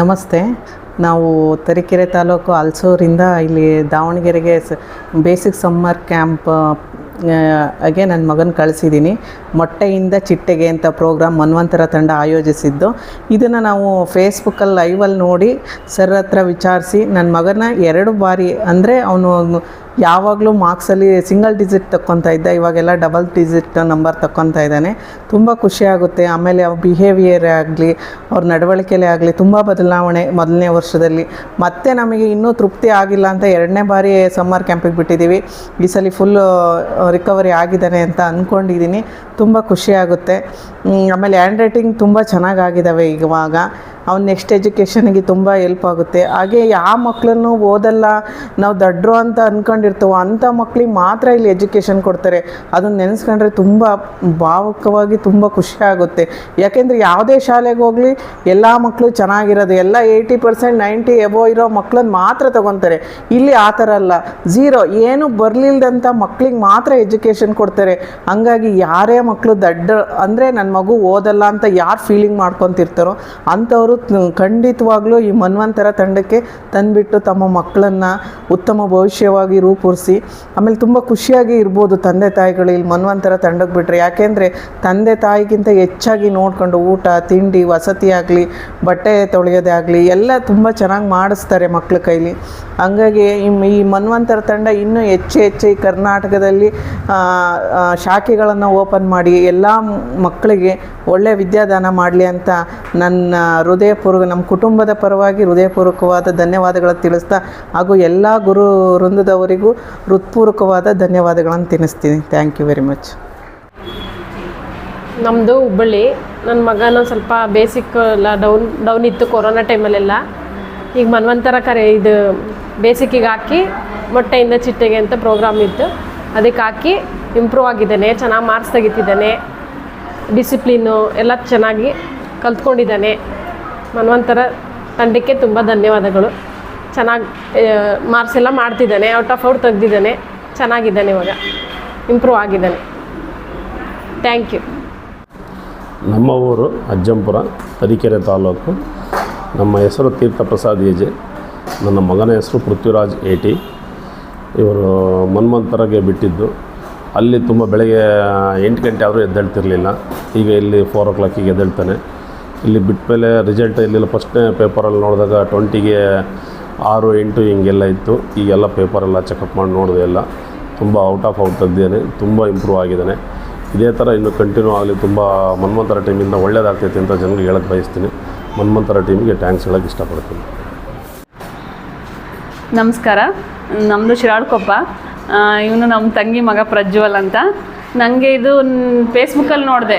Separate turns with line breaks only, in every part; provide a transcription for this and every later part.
ನಮಸ್ತೆ. ನಾವು ತರೀಕೆರೆ ತಾಲೂಕು ಅಲ್ಸೂರಿಂದ ಇಲ್ಲಿ ದಾವಣಗೆರೆಗೆ ಸ, ಬೇಸಿಕ್ ಸಮ್ಮರ್ ಕ್ಯಾಂಪ್ ಹಾಗೆ ನನ್ನ ಮಗನ ಕಳಿಸಿದ್ದೀನಿ ಮೊಟ್ಟೆಯಿಂದ ಚಿಟ್ಟೆಗೆ ಅಂತ ಪ್ರೋಗ್ರಾಮ್ ಮನ್ವಂತರ ತಂಡ ಆಯೋಜಿಸಿದ್ದು. ಇದನ್ನು ನಾವು ಫೇಸ್ಬುಕ್ಕಲ್ಲಿ ಲೈವಲ್ಲಿ ನೋಡಿ ಸರ್ ಹತ್ರ ವಿಚಾರಿಸಿ ನನ್ನ ಮಗನ ಎರಡು ಬಾರಿ ಅಂದರೆ ಅವನು ಯಾವಾಗಲೂ ಮಾರ್ಕ್ಸಲ್ಲಿ ಸಿಂಗಲ್ ಡಿಜಿಟ್ ತಕ್ಕೊತಾ ಇದ್ದ, ಇವಾಗೆಲ್ಲ ಡಬಲ್ ಡಿಜಿಟ್ ನಂಬರ್ ತಕ್ಕೊತಾ ಇದ್ದಾನೆ. ತುಂಬ ಖುಷಿಯಾಗುತ್ತೆ ಆಮೇಲೆ ಅವ್ರ ಬಿಹೇವಿಯರ್ ಆಗಲಿ, ಅವ್ರ ನಡವಳಿಕೆಲೇ ಆಗಲಿ ತುಂಬ ಬದಲಾವಣೆ ಮೊದಲನೇ ವರ್ಷದಲ್ಲಿ. ಮತ್ತೆ ನಮಗೆ ಇನ್ನೂ ತೃಪ್ತಿ ಆಗಿಲ್ಲ ಅಂತ ಎರಡನೇ ಬಾರಿ ಸಮ್ಮರ್ ಕ್ಯಾಂಪಿಗೆ ಬಿಟ್ಟಿದ್ದೀವಿ. ಈ ಸಲ ಫುಲ್ಲು ರಿಕವರಿ ಆಗಿದ್ದಾನೆ ಅಂತ ಅಂದ್ಕೊಂಡಿದ್ದೀನಿ ತುಂಬ ಖುಷಿಯಾಗುತ್ತೆ ಆಮೇಲೆ ಹ್ಯಾಂಡ್ ರೈಟಿಂಗ್ ತುಂಬ ಚೆನ್ನಾಗಾಗಿದ್ದಾವೆ ಇವಾಗ. ಅವ್ನು ನೆಕ್ಸ್ಟ್ ಎಜುಕೇಷನಿಗೆ ತುಂಬ ಹೆಲ್ಪ್ ಆಗುತ್ತೆ. ಹಾಗೆ ಯಾವ ಮಕ್ಕಳನ್ನು ಓದಲ್ಲ, ನಾವು ದಡ್ರು ಅಂತ ಅಂದ್ಕೊಂಡಿರ್ತೇವೋ ಅಂಥ ಮಕ್ಳಿಗೆ ಮಾತ್ರ ಇಲ್ಲಿ ಎಜುಕೇಷನ್ ಕೊಡ್ತಾರೆ. ಅದನ್ನು ನೆನೆಸ್ಕೊಂಡ್ರೆ ತುಂಬ ಭಾವುಕವಾಗಿ ತುಂಬ ಖುಷಿ ಆಗುತ್ತೆ. ಯಾಕೆಂದರೆ ಯಾವುದೇ ಶಾಲೆಗೆ ಹೋಗಲಿ, ಎಲ್ಲ ಮಕ್ಕಳು ಚೆನ್ನಾಗಿರೋದು, ಎಲ್ಲ ಏಯ್ಟಿ ಪರ್ಸೆಂಟ್ ನೈಂಟಿ ಎಬೋ ಇರೋ ಮಕ್ಕಳನ್ನ ಮಾತ್ರ ತಗೊತಾರೆ. ಇಲ್ಲಿ ಆ ಥರ ಅಲ್ಲ. ಝೀರೋ ಏನು ಬರಲಿಲ್ಲದಂಥ ಮಕ್ಳಿಗೆ ಮಾತ್ರ ಎಜುಕೇಷನ್ ಕೊಡ್ತಾರೆ. ಹಂಗಾಗಿ ಯಾರೇ ಮಕ್ಕಳು ದಡ್ಡ, ಅಂದರೆ ನನ್ನ ಮಗು ಓದಲ್ಲ ಅಂತ ಯಾರು ಫೀಲಿಂಗ್ ಮಾಡ್ಕೊತಿರ್ತಾರೋ, ಅಂಥವರು ಖಂಡಿತವಾಗ್ಲೂ ಈ ಮನ್ವಂತರ ತಂಡಕ್ಕೆ ತಂದುಬಿಟ್ಟು ತಮ್ಮ ಮಕ್ಕಳನ್ನು ಉತ್ತಮ ಭವಿಷ್ಯವಾಗಿ ರೂಪುರಿಸಿ, ಆಮೇಲೆ ತುಂಬ ಖುಷಿಯಾಗಿ ಇರ್ಬೋದು ತಂದೆ ತಾಯಿಗಳು ಇಲ್ಲಿ ಮನ್ವಂತರ ತಂಡಕ್ಕೆ ಬಿಟ್ಟರೆ ಯಾಕೆಂದರೆ ತಂದೆ ತಾಯಿಗಿಂತ ಹೆಚ್ಚಾಗಿ ನೋಡ್ಕೊಂಡು ಊಟ, ತಿಂಡಿ, ವಸತಿ ಆಗಲಿ, ಬಟ್ಟೆ ತೊಳೆಯೋದೇ ಆಗಲಿ, ಎಲ್ಲ ತುಂಬ ಚೆನ್ನಾಗಿ ಮಾಡಿಸ್ತಾರೆ ಮಕ್ಕಳ ಕೈಲಿ. ಹಂಗಾಗಿ ಈ- ಮನ್ವಂತರ ತಂಡ ಇನ್ನೂ ಹೆಚ್ಚು ಹೆಚ್ಚು ಈ ಕರ್ನಾಟಕದಲ್ಲಿ ಶಾಖೆಗಳನ್ನು ಓಪನ್ ಮಾಡಿ, ಎಲ್ಲ ಮಕ್ಕಳಿಗೆ ಒಳ್ಳೆಯ ವಿದ್ಯಾದಾನ ಮಾಡಲಿ ಅಂತ ನನ್ನ ಹೃದಯಪೂರ್ವಕ, ನಮ್ಮ ಕುಟುಂಬದ ಪರವಾಗಿ ಹೃದಯಪೂರ್ವಕವಾದ ಧನ್ಯವಾದಗಳನ್ನು ತಿಳಿಸ್ತಾ ಹಾಗೂ ಎಲ್ಲ ಗುರು ವೃಂದದವರಿಗೂ ಹೃತ್ಪೂರ್ವಕವಾದ ಧನ್ಯವಾದಗಳನ್ನು ತಿನ್ನಿಸ್ತೀನಿ ಥ್ಯಾಂಕ್ ಯು ವೆರಿ ಮಚ್
ನಮ್ಮದು ಹುಬ್ಬಳ್ಳಿ. ನನ್ನ ಮಗನ ಸ್ವಲ್ಪ ಬೇಸಿಕ್ ಎಲ್ಲ ಡೌನ್ ಡೌನ್ ಇತ್ತು ಕೊರೋನಾ ಟೈಮಲ್ಲೆಲ್ಲ. ಈಗ ಮನ್ವಂತರ ಕರೆ ಇದು ಬೇಸಿಕ್ಕಿಗೆ ಹಾಕಿ ಮೊಟ್ಟೆಯಿಂದ ಚಿಟ್ಟೆಗೆ ಅಂತ ಪ್ರೋಗ್ರಾಮ್ ಇತ್ತು. ಅದಕ್ಕೆ ಹಾಕಿ ಇಂಪ್ರೂವ್ ಆಗಿದ್ದಾನೆ, ಚೆನ್ನಾಗಿ ಮಾರ್ಕ್ಸ್ ತೆಗಿತಿದ್ದಾನೆ ಡಿಸಿಪ್ಲಿನ್ನು ಎಲ್ಲ ಚೆನ್ನಾಗಿ ಕಲ್ತ್ಕೊಂಡಿದ್ದಾನೆ. ಮನ್ವಂತರ ತಂಡಕ್ಕೆ ತುಂಬ ಧನ್ಯವಾದಗಳು. ಚೆನ್ನಾಗಿ ಮಾರ್ಕ್ಸ್ ಎಲ್ಲ ಮಾಡ್ತಿದ್ದಾನೆ ಔಟ್ ಆಫ್ ಔಟ್ ತೆಗ್ದಿದ್ದಾನೆ. ಚೆನ್ನಾಗಿದ್ದಾನೆ ಇವಾಗ. ಇಂಪ್ರೂವ್ ಆಗಿದ್ದಾನೆ. ಥ್ಯಾಂಕ್ ಯು
ನಮ್ಮ ಊರು ಅಜ್ಜಂಪುರ, ತರೀಕೆರೆ ತಾಲೂಕು. ನಮ್ಮ ಹೆಸರು ತೀರ್ಥಪ್ರಸಾದ್ ಏಜೆ ನನ್ನ ಮಗನ ಹೆಸರು ಪೃಥ್ವಿರಾಜ್ ಏಟಿ ಇವರು ಮನ್ಮಂತರಗೆ ಬಿಟ್ಟಿದ್ದು. ಅಲ್ಲಿ ತುಂಬ ಬೆಳಗ್ಗೆ ಎಂಟು ಗಂಟೆ ಆದರೂ ಎದ್ದೇಳ್ತಿರ್ಲಿಲ್ಲ. ಈಗ ಇಲ್ಲಿ ಫೋರ್ ಓ ಕ್ಲಾಕಿಗೆ ಎದ್ದೇಳ್ತಾನೆ. ಇಲ್ಲಿ ಬಿಟ್ಟ ಮೇಲೆ ರಿಸಲ್ಟ್ ಇಲ್ಲೆಲ್ಲ. ಫಸ್ಟ್ನೇ ಪೇಪರಲ್ಲಿ ನೋಡಿದಾಗ ಟ್ವೆಂಟಿಗೆ ಆರು ಎಂಟು ಹಿಂಗೆಲ್ಲ ಇತ್ತು. ಈಗೆಲ್ಲ ಪೇಪರೆಲ್ಲ ಚೆಕಪ್ ಮಾಡಿ ನೋಡಿದೆ ಎಲ್ಲ. ತುಂಬ ಔಟ್ ಆಫ್ ಔಟ್ ತೆಗ್ದಿದ್ದಾನೆ ತುಂಬ ಇಂಪ್ರೂವ್ ಆಗಿದ್ದಾನೆ. ಇದೇ ಥರ ಇನ್ನು ಕಂಟಿನ್ಯೂ ಆಗಲಿ. ತುಂಬ ಮನ್ಮಂತರ ಟೀಮಿಂದ ಒಳ್ಳೇದಾಗ್ತೈತೆ ಅಂತ ಜನರಿಗೆ ಹೇಳಕ್ಕೆ ಬಯಸ್ತೀನಿ. ಮನ್ಮಂತರ ಟೀಮಿಗೆ ಥ್ಯಾಂಕ್ಸ್ ಹೇಳಕ್ಕೆ ಇಷ್ಟಪಡ್ತೀನಿ.
ನಮಸ್ಕಾರ. ನಮ್ಮದು ಶಿರಾಳ್ಕೊಪ್ಪ ಇವನು ನಮ್ಮ ತಂಗಿ ಮಗ ಪ್ರಜ್ವಲ್ ಅಂತ. ನನಗೆ ಇದು ಫೇಸ್ಬುಕ್ಕಲ್ಲಿ ನೋಡಿದೆ.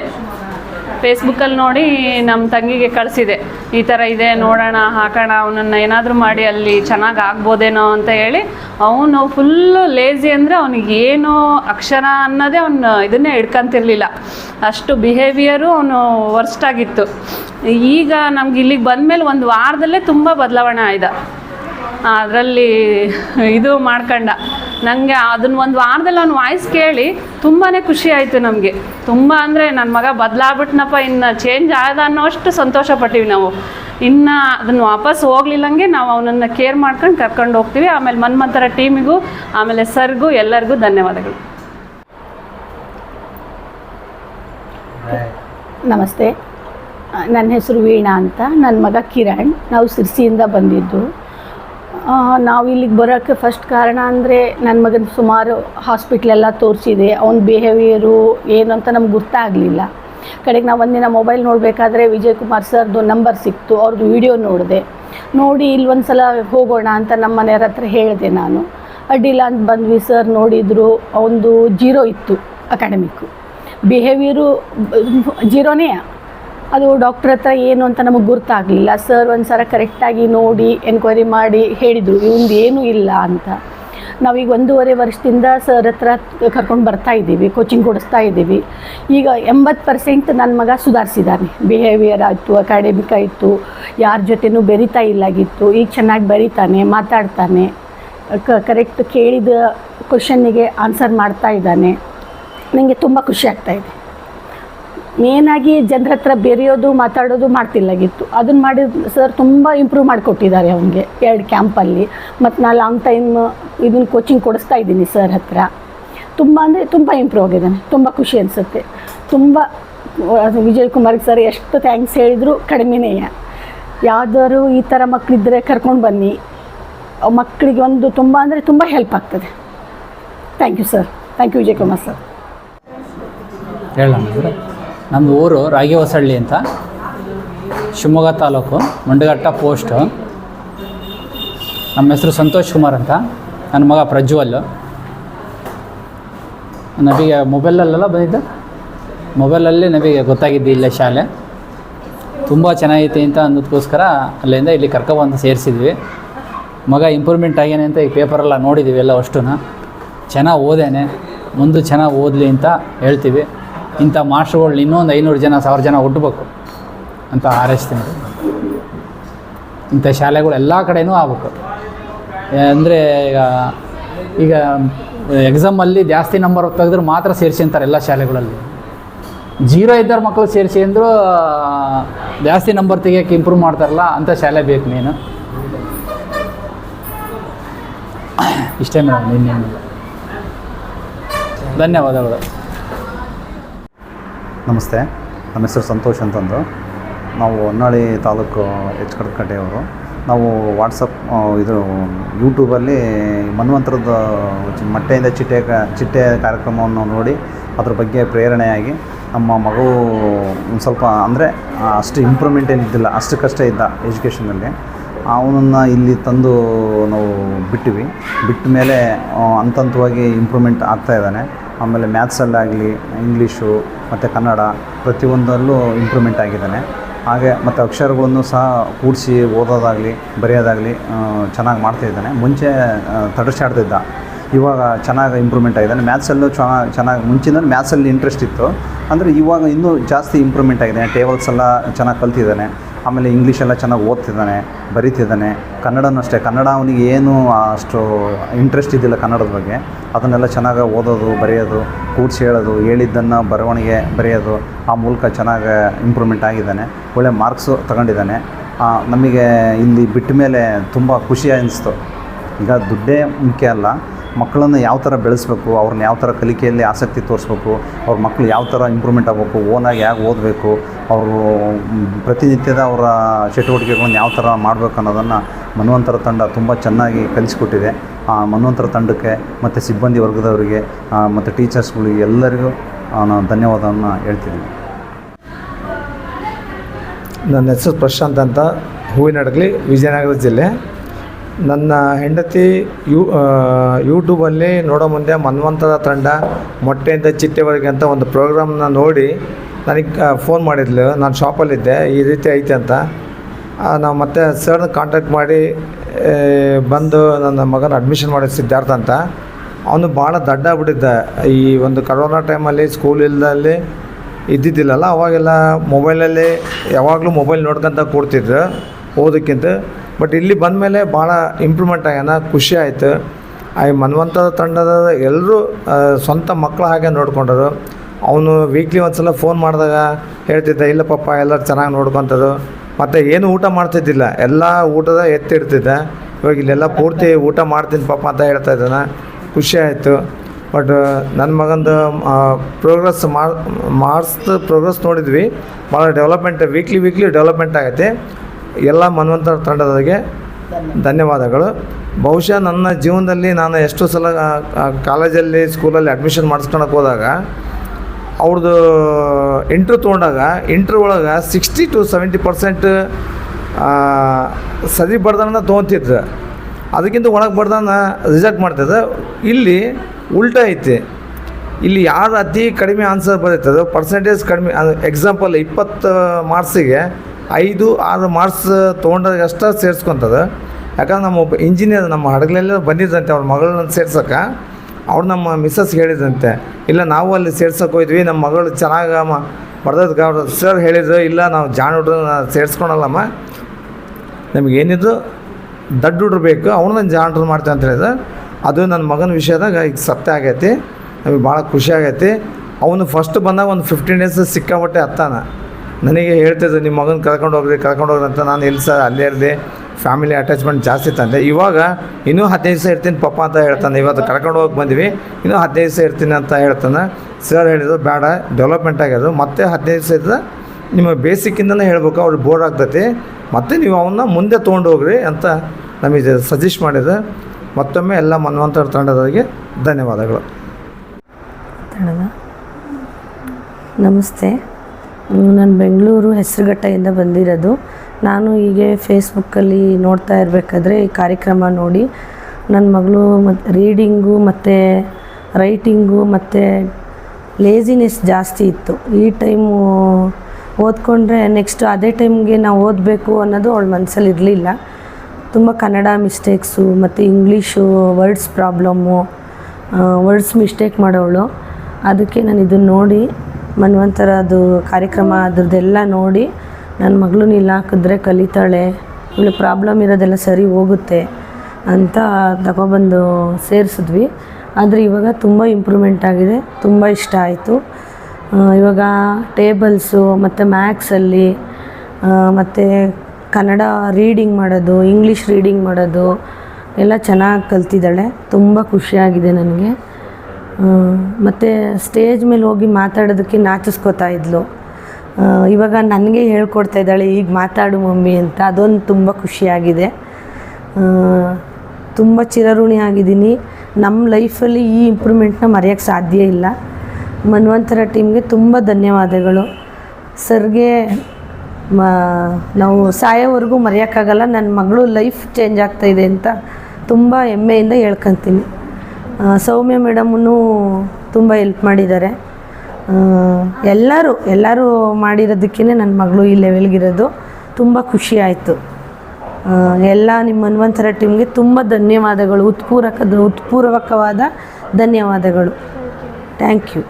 ಫೇಸ್ಬುಕ್ಕಲ್ಲಿ ನೋಡಿ ನಮ್ಮ ತಂಗಿಗೆ ಕಳಿಸಿದೆ. ಈ ಥರ ಇದೆ, ನೋಡೋಣ, ಹಾಕೋಣ, ಅವನನ್ನು ಏನಾದರೂ ಮಾಡಿ ಅಲ್ಲಿ ಚೆನ್ನಾಗಿ ಆಗ್ಬೋದೇನೋ ಅಂತ ಹೇಳಿ ಅವನು ಫುಲ್ಲು ಲೇಜಿ ಅಂದರೆ ಅವನಿಗೆ ಏನೋ ಅಕ್ಷರ ಅನ್ನೋದೇ ಅವನು ಇದನ್ನೇ ಹಿಡ್ಕೊಂತಿರ್ಲಿಲ್ಲ. ಅಷ್ಟು ಬಿಹೇವಿಯರು ಅವನು ವರ್ಸ್ಟ್ ಆಗಿತ್ತು. ಈಗ ನಮ್ಗೆ ಇಲ್ಲಿಗೆ ಬಂದಮೇಲೆ ಒಂದು ವಾರದಲ್ಲೇ ತುಂಬ ಬದಲಾವಣೆ ಆಯ್ದ. ಅದರಲ್ಲಿ ಇದು ಮಾಡ್ಕೊಂಡ. ನನಗೆ ಅದನ್ನ ಒಂದು ವಾರದಲ್ಲಿ ಅವ್ನು ವಾಯ್ಸ್ ಕೇಳಿ ತುಂಬಾ ಖುಷಿ ಆಯಿತು ನಮಗೆ. ತುಂಬ ಅಂದರೆ ನನ್ನ ಮಗ ಬದಲಾಗ್ಬಿಟ್ನಪ್ಪ, ಇನ್ನು ಚೇಂಜ್ ಆದ ಅನ್ನೋಷ್ಟು ಸಂತೋಷ ಪಟ್ಟಿವಿ ನಾವು. ಇನ್ನು ಅದನ್ನು ವಾಪಸ್ ಹೋಗ್ಲಿಲ್ಲಂಗೆ ನಾವು ಅವನನ್ನು ಕೇರ್ ಮಾಡ್ಕೊಂಡು ಕರ್ಕೊಂಡು ಹೋಗ್ತೀವಿ. ಆಮೇಲೆ ಮನ್ಮಂತರ ಟೀಮಿಗೂ, ಆಮೇಲೆ ಸರ್ಗೂ, ಎಲ್ಲರಿಗೂ ಧನ್ಯವಾದಗಳು.
ನಮಸ್ತೆ. ನನ್ನ ಹೆಸರು ವೀಣಾ ಅಂತ. ನನ್ನ ಮಗ ಕಿರಣ್. ನಾವು ಸಿರ್ಸಿಯಿಂದ ಬಂದಿದ್ದು. ನಾವು ಇಲ್ಲಿಗೆ ಬರೋಕ್ಕೆ ಫಸ್ಟ್ ಕಾರಣ ಅಂದರೆ ನನ್ನ ಮಗನ ಸುಮಾರು ಹಾಸ್ಪಿಟ್ಲೆಲ್ಲ ತೋರಿಸಿದೆ. ಅವನ ಬಿಹೇವಿಯರು ಏನು ಅಂತ ನಮ್ಗೆ ಗೊತ್ತಾಗಲಿಲ್ಲ. ಕಡೆಗೆ ನಾವು ಒಂದಿನ ಮೊಬೈಲ್ ನೋಡಬೇಕಾದ್ರೆ ವಿಜಯ್ ಕುಮಾರ್ ಸರ್ದು ನಂಬರ್ ಸಿಕ್ತು. ಅವ್ರದ್ದು ವಿಡಿಯೋ ನೋಡಿದೆ. ನೋಡಿ ಇಲ್ಲಿ ಒಂದು ಸಲ ಹೋಗೋಣ ಅಂತ ನಮ್ಮ ಮನೆಯವ್ರ ಹತ್ರ ಹೇಳಿದೆ ನಾನು. ಅಡ್ಡಿಲ್ಲ ಅಂತ ಬಂದ್ವಿ ಸರ್ ನೋಡಿದರು. ಅವನದು ಜೀರೋ ಇತ್ತು ಅಕಾಡೆಮಿಕ್ಕು ಬಿಹೇವಿಯರು ಜೀರೋನೇ ಅದು ಡಾಕ್ಟರ್ ಹತ್ರ ಏನು ಅಂತ ನಮಗೆ ಗೊತ್ತಾಗಲಿಲ್ಲ ಸರ್ ಒಂದು ಸಲ ಕರೆಕ್ಟಾಗಿ ನೋಡಿ ಎನ್ಕ್ವೈರಿ ಮಾಡಿ ಹೇಳಿದರು. ಇವಂದು ಏನೂ ಇಲ್ಲ ಅಂತ. ನಾವೀಗ ಒಂದೂವರೆ ವರ್ಷದಿಂದ ಸರ್ ಹತ್ರ ಕರ್ಕೊಂಡು ಬರ್ತಾ ಇದ್ದೀವಿ ಕೋಚಿಂಗ್ ಕೊಡಿಸ್ತಾ ಇದ್ದೀವಿ. ಈಗ ಎಂಬತ್ತು ಪರ್ಸೆಂಟ್ ನನ್ನ ಮಗ ಸುಧಾರಿಸಿದ್ದಾನೆ. ಬಿಹೇವಿಯರ್ ಆಯಿತು ಅಕಾಡೆಮಿಕ್ ಆಯಿತು, ಯಾರ ಜೊತೆನೂ ಬೆರಿತಾ ಇಲ್ಲಾಗಿತ್ತು ಈಗ ಚೆನ್ನಾಗಿ ಬರೀತಾನೆ, ಮಾತಾಡ್ತಾನೆ. ಕ ಕರೆಕ್ಟ್ ಕೇಳಿದ ಕ್ವಶನ್ನಿಗೆ ಆನ್ಸರ್ ಮಾಡ್ತಾ ಇದ್ದಾನೆ. ನನಗೆ ತುಂಬ ಖುಷಿ ಆಗ್ತಾ ಇದೆ. ಮೇನಾಗಿ ಜನರ ಹತ್ರ ಬೆರೆಯೋದು, ಮಾತಾಡೋದು ಮಾಡ್ತಿಲ್ಲಾಗಿತ್ತು ಅದನ್ನು ಮಾಡಿದ ಸರ್ ತುಂಬ ಇಂಪ್ರೂವ್ ಮಾಡಿಕೊಟ್ಟಿದ್ದಾರೆ ಅವನಿಗೆ ಎರಡು ಕ್ಯಾಂಪಲ್ಲಿ ಮತ್ತು ನಾನು ಲಾಂಗ್ ಟೈಮ್ ಇದನ್ನು ಕೋಚಿಂಗ್ ಕೊಡಿಸ್ತಾ ಇದ್ದೀನಿ ಸರ್ ಹತ್ರ. ತುಂಬ ಅಂದರೆ ತುಂಬ ಇಂಪ್ರೂವ್ ಆಗಿದ್ದಾನೆ. ತುಂಬ ಖುಷಿ ಅನಿಸುತ್ತೆ. ತುಂಬ ವಿಜಯ್ ಕುಮಾರ್ ಸರ್ ಎಷ್ಟು ಥ್ಯಾಂಕ್ಸ್ ಹೇಳಿದ್ರು ಕಡಿಮೆನೇ. ಯಾವ್ದಾದ್ರು ಈ ಥರ ಮಕ್ಕಳಿದ್ದರೆ ಕರ್ಕೊಂಡು ಬನ್ನಿ. ಮಕ್ಕಳಿಗೆ ಒಂದು ತುಂಬ ಅಂದರೆ ತುಂಬ ಹೆಲ್ಪ್ ಆಗ್ತದೆ. Thank you sir thank you Vijay Kumar sir.
ಅಂದರೆ ನಮ್ಮದು ಊರು ರಾಗಿ ಹೊಸಳ್ಳಿ ಅಂತ. ಶಿವಮೊಗ್ಗ ತಾಲೂಕು, ಮಂಡಗಟ್ಟ ಪೋಸ್ಟು. ನಮ್ಮ ಹೆಸರು ಸಂತೋಷ್ ಕುಮಾರ್ ಅಂತ. ನನ್ನ ಮಗ ಪ್ರಜ್ವಲ್. ನಮಗೆ ಮೊಬೈಲಲ್ಲೆಲ್ಲ ಬಂದಿದ್ದೆ? ಮೊಬೈಲಲ್ಲಿ ನಮಗೆ ಗೊತ್ತಾಗಿದ್ದು ಇಲ್ಲೇ ಶಾಲೆ. ತುಂಬ ಚೆನ್ನಾಗೈತೆ ಅಂತ ಅನ್ನೋದಕ್ಕೋಸ್ಕರ ಅಲ್ಲಿಂದ ಇಲ್ಲಿ ಕರ್ಕೊಬಂದು ಸೇರಿಸಿದ್ವಿ. ಮಗ ಇಂಪ್ರೂವ್ಮೆಂಟ್ ಆಗ್ಯಾನೆ ಅಂತ ಈ ಪೇಪರೆಲ್ಲ ನೋಡಿದ್ದೀವಿ ಎಲ್ಲ ಅಷ್ಟೂ ಚೆನ್ನಾಗಿ ಓದೇನೆ ಮುಂದೆ ಚೆನ್ನಾಗಿ ಓದಲಿ ಅಂತ ಹೇಳ್ತೀವಿ. ಇಂಥ ಮಾಸ್ಟ್ರುಗಳು ಇನ್ನೊಂದು ಐನೂರು ಜನ, ಸಾವಿರ ಜನ ಹುಟ್ಟಬೇಕು ಅಂತ ಹಾರೈಸ್ತೀನಿ. ಇಂಥ ಶಾಲೆಗಳು ಎಲ್ಲ ಕಡೆಯೂ ಆಗ್ಬೇಕು. ಅಂದರೆ ಈಗ ಈಗ ಎಕ್ಸಾಮಲ್ಲಿ ಜಾಸ್ತಿ ನಂಬರ್ ತೆಗೆದ್ರೆ ಮಾತ್ರ ಸೇರಿಸ್ಕೊಂತಾರೆ ಎಲ್ಲ ಶಾಲೆಗಳಲ್ಲಿ. ಜೀರೋ ಇದ್ದವ್ರ ಮಕ್ಕಳು ಸೇರಿಸಿ ಅಂದರೂ ಜಾಸ್ತಿ ನಂಬರ್ ತೆಗಿಯೋಕ್ಕೆ ಇಂಪ್ರೂವ್ ಮಾಡ್ತಾರಲ್ಲ ಅಂಥ ಶಾಲೆ ಬೇಕು ನೀನು. ಇಷ್ಟೇ ಮೇಡಮ್ ಇನ್ನೇನು ಧನ್ಯವಾದಗಳು.
ನಮಸ್ತೆ. ನಮ್ಮ ಹೆಸರು ಸಂತೋಷ್ ಅಂತಂದು. ನಾವು ಹೊನ್ನಾಳಿ ತಾಲೂಕು ಎಚ್ ಕಡ್ಕಟ್ಟೆಯವರು ನಾವು ವಾಟ್ಸಪ್ ಇದು ಯೂಟ್ಯೂಬಲ್ಲಿ ಮನ್ವಂತರದ ಮೊಟ್ಟೆಯಿಂದ ಚಿಟ್ಟೆ ಕ- ಚಿಟ್ಟೆ ಕಾರ್ಯಕ್ರಮವನ್ನು ನೋಡಿ ಅದ್ರ ಬಗ್ಗೆ ಪ್ರೇರಣೆಯಾಗಿ ನಮ್ಮ ಮಗು ಒಂದು ಸ್ವಲ್ಪ ಅಂದರೆ ಅಷ್ಟು ಇಂಪ್ರೂವ್ಮೆಂಟ್ ಏನಿದ್ದಿಲ್ಲ ಅಷ್ಟಕ್ಕಷ್ಟೇ ಇದ್ದ ಎಜುಕೇಷನಲ್ಲಿ ಅವನನ್ನು ಇಲ್ಲಿ ತಂದು ನಾವು ಬಿಟ್ಟಿವಿ. ಬಿಟ್ಟ ಮೇಲೆ ಹಂತ ಹಂತವಾಗಿ ಇಂಪ್ರೂವ್ಮೆಂಟ್ ಆಗ್ತಾ ಇದ್ದಾನೆ. ಆಮೇಲೆ ಮ್ಯಾಥ್ಸಲ್ಲಾಗಲಿ ಇಂಗ್ಲೀಷು ಮತ್ತು ಕನ್ನಡ ಪ್ರತಿಯೊಂದರಲ್ಲೂ ಇಂಪ್ರೂವ್ಮೆಂಟ್ ಆಗಿದ್ದಾನೆ. ಹಾಗೆ ಮತ್ತು ಅಕ್ಷರಗಳನ್ನು ಸಹ ಕೂಡಿಸಿ ಓದೋದಾಗಲಿ, ಬರೆಯೋದಾಗಲಿ ಚೆನ್ನಾಗಿ ಮಾಡ್ತಾಯಿದ್ದಾನೆ ಮುಂಚೆ ತಡಸಾಡ್ತಿದ್ದ ಇವಾಗ ಚೆನ್ನಾಗಿ ಇಂಪ್ರೂವ್ಮೆಂಟ್ ಆಗಿದ್ದಾನೆ ಮ್ಯಾಥ್ಸಲ್ಲೂ ಚೆನ್ನಾಗಿ ಚೆನ್ನಾಗಿ ಮುಂಚಿನ ಮ್ಯಾಥ್ಸಲ್ಲಿ ಇಂಟ್ರೆಸ್ಟ್ ಇತ್ತು. ಅಂದರೆ ಇವಾಗ ಇನ್ನೂ ಜಾಸ್ತಿ ಇಂಪ್ರೂವ್ಮೆಂಟ್ ಆಗಿದೆ. ಟೇಬಲ್ಸ್ ಎಲ್ಲ ಚೆನ್ನಾಗಿ ಕಲ್ತಿದ್ದಾನೆ. ಆಮೇಲೆ ಇಂಗ್ಲೀಷೆಲ್ಲ ಚೆನ್ನಾಗಿ ಓದ್ತಿದ್ದಾನೆ, ಬರೀತಿದ್ದಾನೆ. ಕನ್ನಡನೂ ಅಷ್ಟೇ. ಕನ್ನಡ ಅವನಿಗೆ ಏನು ಅಷ್ಟು ಇಂಟ್ರೆಸ್ಟ್ ಇದ್ದಿಲ್ಲ ಕನ್ನಡದ ಬಗ್ಗೆ. ಅದನ್ನೆಲ್ಲ ಚೆನ್ನಾಗಿ ಓದೋದು, ಬರೆಯೋದು ಕೂಡ್ಸಿ ಹೇಳೋದು, ಹೇಳಿದ್ದನ್ನು ಬರವಣಿಗೆ ಬರೆಯೋದು, ಆ ಮೂಲಕ ಚೆನ್ನಾಗಿ ಇಂಪ್ರೂವ್ಮೆಂಟ್ ಆಗಿದ್ದಾನೆ. ಒಳ್ಳೆ ಮಾರ್ಕ್ಸು ತಗೊಂಡಿದ್ದಾನೆ. ನಮಗೆ ಇಲ್ಲಿ ಬಿಟ್ಟ ಮೇಲೆ ತುಂಬ ಖುಷಿ ಅನ್ನಿಸ್ತು ಈಗ ದುಡ್ಡೇ ಮುಖ್ಯ ಅಲ್ಲ. ಮಕ್ಕಳನ್ನು ಯಾವ ಥರ ಬೆಳೆಸಬೇಕು, ಅವ್ರನ್ನ ಯಾವ ಥರ ಕಲಿಕೆಯಲ್ಲಿ ಆಸಕ್ತಿ ತೋರಿಸ್ಬೇಕು, ಅವ್ರ ಮಕ್ಕಳು ಯಾವ ಥರ ಇಂಪ್ರೂವ್ಮೆಂಟ್ ಆಗಬೇಕು ಓನಾಗಿ ಹೇಗೆ ಓದಬೇಕು, ಅವರು ಪ್ರತಿನಿತ್ಯದ ಅವರ ಚಟುವಟಿಕೆಗಳನ್ನ ಯಾವ ಥರ ಮಾಡಬೇಕು ಅನ್ನೋದನ್ನು ಮನ್ವಂತರ ತಂಡ ತುಂಬ ಚೆನ್ನಾಗಿ ಕಲಿಸ್ಕೊಟ್ಟಿದೆ. ಆ ಮನ್ವಂತರ ತಂಡಕ್ಕೆ ಮತ್ತು ಸಿಬ್ಬಂದಿ ವರ್ಗದವರಿಗೆ ಮತ್ತು ಟೀಚರ್ಸ್ಗಳಿಗೆ ಎಲ್ಲರಿಗೂ ನಾನು ಧನ್ಯವಾದವನ್ನು ಹೇಳ್ತಿದ್ದೀನಿ.
ನನ್ನ ಹೆಸರು ಪ್ರಶಾಂತ್ ಅಂತ ಹೂವಿನಡಗಲಿ ವಿಜಯನಗರ ಜಿಲ್ಲೆ. ನನ್ನ ಹೆಂಡತಿ ಯೂ ಯೂಟ್ಯೂಬಲ್ಲಿ ನೋಡೋ ಮುಂದೆ ಮನ್ವಂತರ ತಂಡ, ಮೊಟ್ಟೆಯಿಂದ ಚಿಟ್ಟೆವರೆಗೆ ಅಂತ ಒಂದು ಪ್ರೋಗ್ರಾಮ್ನ ನೋಡಿ ನನಗೆ ಫೋನ್ ಮಾಡಿದ್ಲು. ನಾನು ಶಾಪಲ್ಲಿದ್ದೆ ಈ ರೀತಿ ಐತೆ ಅಂತ. ನಾವು ಮತ್ತೆ ಸರ್ನ ಕಾಂಟ್ಯಾಕ್ಟ್ ಮಾಡಿ ಬಂದು ನನ್ನ ಮಗನ ಅಡ್ಮಿಷನ್ ಮಾಡಿ ಸಿದ್ಧಾರ್ಥ ಅಂತ. ಅವನು ಭಾಳ ದಡ್ಡ ಆಗ್ಬಿಟ್ಟಿದ್ದ ಈ ಒಂದು ಕರೋನಾ ಟೈಮಲ್ಲಿ ಸ್ಕೂಲ್ ಇಲ್ಲದಲ್ಲಿ ಇದ್ದಿದ್ದಿಲ್ಲಲ್ಲ, ಅವಾಗೆಲ್ಲ ಮೊಬೈಲಲ್ಲಿ ಯಾವಾಗಲೂ ಮೊಬೈಲ್ ನೋಡ್ಕೊಂತ ಕೂಡ್ತಿದ್ರು ಓದೋಕ್ಕಿಂತ ಬಟ್ ಇಲ್ಲಿ ಬಂದಮೇಲೆ ಭಾಳ ಇಂಪ್ರೂವ್ಮೆಂಟ್ ಆಗ್ಯಾನ, ಖುಷಿ ಆಯಿತು. ಆ ಮನ್ವಂತ ತಂಡದ ಎಲ್ಲರೂ ಸ್ವಂತ ಮಕ್ಕಳ ಹಾಗೆ ನೋಡ್ಕೊಂಡರು. ಅವನು ವೀಕ್ಲಿ ಒಂದು ಸಲ ಫೋನ್ ಮಾಡಿದಾಗ ಹೇಳ್ತಿದ್ದ, ಇಲ್ಲ ಪಪ್ಪ ಎಲ್ಲರೂ ಚೆನ್ನಾಗಿ ನೋಡ್ಕೊತರು. ಮತ್ತು ಏನು ಊಟ ಮಾಡ್ತಿದ್ದಿಲ್ಲ. ಎಲ್ಲ ಊಟದ ಎತ್ತಿಡ್ತಿದ್ದ ಇವಾಗ ಇಲ್ಲೆಲ್ಲ ಪೂರ್ತಿ ಊಟ ಮಾಡ್ತೀನಿ ಪಾಪ ಅಂತ ಹೇಳ್ತಾ ಇದ್ದಾನೆ. ಖುಷಿ ಆಯಿತು. ಬಟ್ ನನ್ನ ಮಗಂದು ಪ್ರೋಗ್ರೆಸ್ ಮಾರ್ಕ್ಸ್ ಪ್ರೋಗ್ರೆಸ್ ನೋಡಿದ್ವಿ. ಭಾಳ ಡೆವಲಪ್ಮೆಂಟ್ ವೀಕ್ಲಿ ವೀಕ್ಲಿ ಡೆವಲಪ್ಮೆಂಟ್ ಆಗೈತೆ. ಎಲ್ಲ ಮನ್ವಂತರ ತಂಡದವರಿಗೆ ಧನ್ಯವಾದಗಳು. ಬಹುಶಃ ನನ್ನ ಜೀವನದಲ್ಲಿ ನಾನು ಎಷ್ಟು ಸಲ ಕಾಲೇಜಲ್ಲಿ, ಸ್ಕೂಲಲ್ಲಿ ಅಡ್ಮಿಷನ್ ಮಾಡಿಸ್ಕೊಳಕ್ಕೆ ಹೋದಾಗ ಅವ್ರದ್ದು ಇಂಟ್ರ್ ತೊಗೊಂಡಾಗ ಇಂಟ್ರ್ ಒಳಗೆ ಸಿಕ್ಸ್ಟಿ ಟು ಸೆವೆಂಟಿ ಪರ್ಸೆಂಟ್ ಸರಿ ಬರ್ದಾನ ತೊಗೊತಿದ್ರು. ಅದಕ್ಕಿಂತ ಒಳಗೆ ಬರ್ದಾನ ರಿಜೆಕ್ಟ್ ಮಾಡ್ತಿದ್ದೆ ಇಲ್ಲಿ ಉಲ್ಟ ಐತಿ. ಇಲ್ಲಿ ಯಾರು ಅತಿ ಕಡಿಮೆ ಆನ್ಸರ್ ಬರೀತದೋ ಪರ್ಸೆಂಟೇಜ್ ಕಡಿಮೆ ಎಕ್ಸಾಂಪಲ್ ಇಪ್ಪತ್ತು ಮಾರ್ಕ್ಸಿಗೆ ಐದು, ಆರು ಮಾರ್ಕ್ಸ್ ತೊಗೊಂಡಾಗ ಅಷ್ಟೇ ಸೇರಿಸ್ಕೊತದ. ಯಾಕಂದ್ರೆ ನಮ್ಮ ಒಬ್ಬ ಇಂಜಿನಿಯರ್ ನಮ್ಮ ಹಡಗಲೆಲ್ಲ ಬಂದಿದ್ದಂತೆ ಅವ್ರ ಮಗಳನ್ನ ಸೇರ್ಸೋಕೆ ಅವ್ರು ನಮ್ಮ ಮಿಸ್ಸಸ್ ಹೇಳಿದಂತೆ ಇಲ್ಲ, ನಾವು ಅಲ್ಲಿ ಸೇರ್ಸೋಕೆ ಹೋದ್ವಿ ನಮ್ಮ ಮಗಳು ಚೆನ್ನಾಗಮ್ಮ ಮ ಬರ್ದಕ್ಕೆ ಅವ್ರು ಸರ್ ಹೇಳಿದ್ರು, ಇಲ್ಲ, ನಾವು ಜಾಣ ಹುಡ್ರನ್ನ ಸೇರಿಸ್ಕೊಳಲ್ಲಮ್ಮ. ನಮಗೇನಿದ್ರು ದಡ್ಡ ಹುಡ್ರು ಬೇಕು ಜಾಣ ಹುಡ್ರು ಮಾಡ್ತೇವೆ ಅಂತ ಹೇಳಿದ್ರೆ ಅದು ನನ್ನ ಮಗನ ವಿಷಯದಾಗ ಈಗ ಸತ್ಯ ಆಗೈತಿ, ನಮಗೆ ಭಾಳ ಖುಷಿ ಆಗೈತಿ. ಅವನು ಫಸ್ಟ್ ಬಂದಾಗ ಒಂದು ಫಿಫ್ಟೀನ್ ಡೇಸ್ ಸಿಕ್ಕಾಪಟ್ಟೆ ಹತ್ತಾನ. ನನಗೆ ಹೇಳ್ತಿದ್ದೆ ನಿಮ್ಮ ಮಗನ ಕರ್ಕೊಂಡು ಹೋಗ್ರಿ ಕರ್ಕೊಂಡು ಹೋಗ್ರಿ ಅಂತ ನಾನು ಇಲ್ಲಿ ಸರ್ ಅಲ್ಲೇ ಇರಲಿ ಫ್ಯಾಮಿಲಿ ಅಟ್ಯಾಚ್ಮೆಂಟ್ ಜಾಸ್ತಿ ತಂದೆ. ಇವಾಗ ಇನ್ನೂ ಹದಿನೈದು ದಿವಸ ಇರ್ತೀನಿ, ಪಪ್ಪ ಅಂತ ಹೇಳ್ತಾನೆ. ಇವತ್ತು ಕರ್ಕೊಂಡು ಹೋಗಿ ಬಂದ್ವಿ, ಇನ್ನೂ ಹದಿನೈದು ದಿವಸ ಇರ್ತೀನಿ ಅಂತ ಹೇಳ್ತಾನೆ. ಸರ್ ಹೇಳಿದ್ರು, ಬೇಡ ಡೆವಲಪ್ಮೆಂಟ್ ಆಗ್ಯದು. ಮತ್ತೆ ಹದಿನೈದು ದಿವಸ ಇದ್ದ ನಿಮ್ಮ ಬೇಸಿಕ್ಕಿಂದನೇ ಹೇಳ್ಬೇಕು ಅವ್ರು ಬೋರ್ ಆಗ್ತೈತಿ. ಮತ್ತು ನೀವು ಅವನ್ನ ಮುಂದೆ ತೊಗೊಂಡು ಹೋಗ್ರಿ ಅಂತ ನಮಗೆ ಸಜೆಸ್ಟ್ ಮಾಡಿದೆ. ಮತ್ತೊಮ್ಮೆ ಎಲ್ಲ ಮನ್ವಂತರ ತಂಡದವರಿಗೆ ಧನ್ಯವಾದಗಳು.
ನಮಸ್ತೆ. ನಾನು ಬೆಂಗಳೂರು ಹೆಸರುಘಟ್ಟೆಯಿಂದ ಬಂದಿರೋದು. ನಾನು ಹೀಗೆ ಫೇಸ್ಬುಕ್ಕಲ್ಲಿ ನೋಡ್ತಾ ಇರಬೇಕಾದ್ರೆ ಈ ಕಾರ್ಯಕ್ರಮ ನೋಡಿ ನನ್ನ ಮಗಳು ಮತ್ತು ರೀಡಿಂಗು ಮತ್ತು ರೈಟಿಂಗು ಮತ್ತು ಲೇಜಿನೆಸ್ ಜಾಸ್ತಿ ಇತ್ತು. ಈ ಟೈಮು ಓದ್ಕೊಂಡ್ರೆ ನೆಕ್ಸ್ಟ್ ಅದೇ ಟೈಮ್ಗೆ ನಾವು ಓದಬೇಕು ಅನ್ನೋದು ಅವಳ ಮನಸ್ಸಲ್ಲಿ ಇರಲಿಲ್ಲ. ತುಂಬ ಕನ್ನಡ ಮಿಸ್ಟೇಕ್ಸು ಮತ್ತು English words problem words mistake ಮಾಡೋವಳು ಅದಕ್ಕೆ ನಾನು ಇದನ್ನು ನೋಡಿ ಮನ್ವಂತರ ಅದು ಕಾರ್ಯಕ್ರಮ ಅದ್ರದ್ದೆಲ್ಲ ನೋಡಿ ನನ್ನ ಮಗಳನ್ನ ಇಲ್ಲಿ ಹಾಕಿದ್ರೆ ಕಲಿತಾಳೆ ಇವಳು ಪ್ರಾಬ್ಲಮ್ ಇರೋದೆಲ್ಲ ಸರಿ ಹೋಗುತ್ತೆ ಅಂತ ತಗೊಬಂದು ಸೇರಿಸಿದ್ವಿ. ಆದರೆ ಇವಾಗ ತುಂಬ ಇಂಪ್ರೂವ್ಮೆಂಟ್ ಆಗಿದೆ, ತುಂಬ ಇಷ್ಟ ಆಯಿತು. ಇವಾಗ ಟೇಬಲ್ಸು ಮತ್ತು ಮ್ಯಾಕ್ಸಲ್ಲಿ ಮತ್ತು ಕನ್ನಡ ರೀಡಿಂಗ್ ಮಾಡೋದು ಇಂಗ್ಲೀಷ್ ರೀಡಿಂಗ್ ಮಾಡೋದು, ಎಲ್ಲ ಚೆನ್ನಾಗಿ ಕಲ್ತಿದ್ದಾಳೆ. ತುಂಬ ಖುಷಿಯಾಗಿದೆ ನನಗೆ. ಮತ್ತು ಸ್ಟೇಜ್ ಮೇಲೆ ಹೋಗಿ ಮಾತಾಡೋದಕ್ಕೆ ನಾಚಿಸ್ಕೋತಾ ಇದ್ಲು. ಇವಾಗ ನನಗೆ ಹೇಳ್ಕೊಡ್ತಾ ಇದ್ದಾಳೆ, ಈಗ ಮಾತಾಡು ಮಮ್ಮಿ ಅಂತ. ಅದೊಂದು ತುಂಬ ಖುಷಿಯಾಗಿದೆ. ತುಂಬ ಚಿರಋಣಿ ಆಗಿದ್ದೀನಿ. ನಮ್ಮ ಲೈಫಲ್ಲಿ ಈ ಇಂಪ್ರೂವ್ಮೆಂಟ್ನ ಮರೆಯೋಕ್ಕೆ ಸಾಧ್ಯ ಇಲ್ಲ. ಮನ್ವಂತರ ಟೀಮ್ಗೆ ತುಂಬ ಧನ್ಯವಾದಗಳು. ಸರ್ಗೆ, ಮ, ನಾವು ಸಾಯೋವರೆಗೂ ಮರೆಯೋಕ್ಕಾಗಲ್ಲ. ನನ್ನ ಮಗಳು ಲೈಫ್ ಚೇಂಜ್ ಆಗ್ತಾಯಿದೆ ಅಂತ ತುಂಬ ಹೆಮ್ಮೆಯಿಂದ ಹೇಳ್ಕೊತೀನಿ. ಸೌಮ್ಯ ಮೇಡಮೂ ತುಂಬ ಹೆಲ್ಪ್ ಮಾಡಿದ್ದಾರೆ. ಎಲ್ಲರೂ ಎಲ್ಲರೂ ಮಾಡಿರೋದಕ್ಕೇ ನನ್ನ ಮಗಳು ಈ ಲೆವೆಲ್ಗಿರೋದು ತುಂಬ ಖುಷಿ ಆಯಿತು. ಎಲ್ಲ ನಿಮ್ಮ ಮನ್ವಂತರ ಟೀಮ್ಗೆ ತುಂಬ ಧನ್ಯವಾದಗಳು. ಉತ್ಪೂರಕ ಉತ್ಪೂರ್ವಕವಾದ ಧನ್ಯವಾದಗಳು. Thank you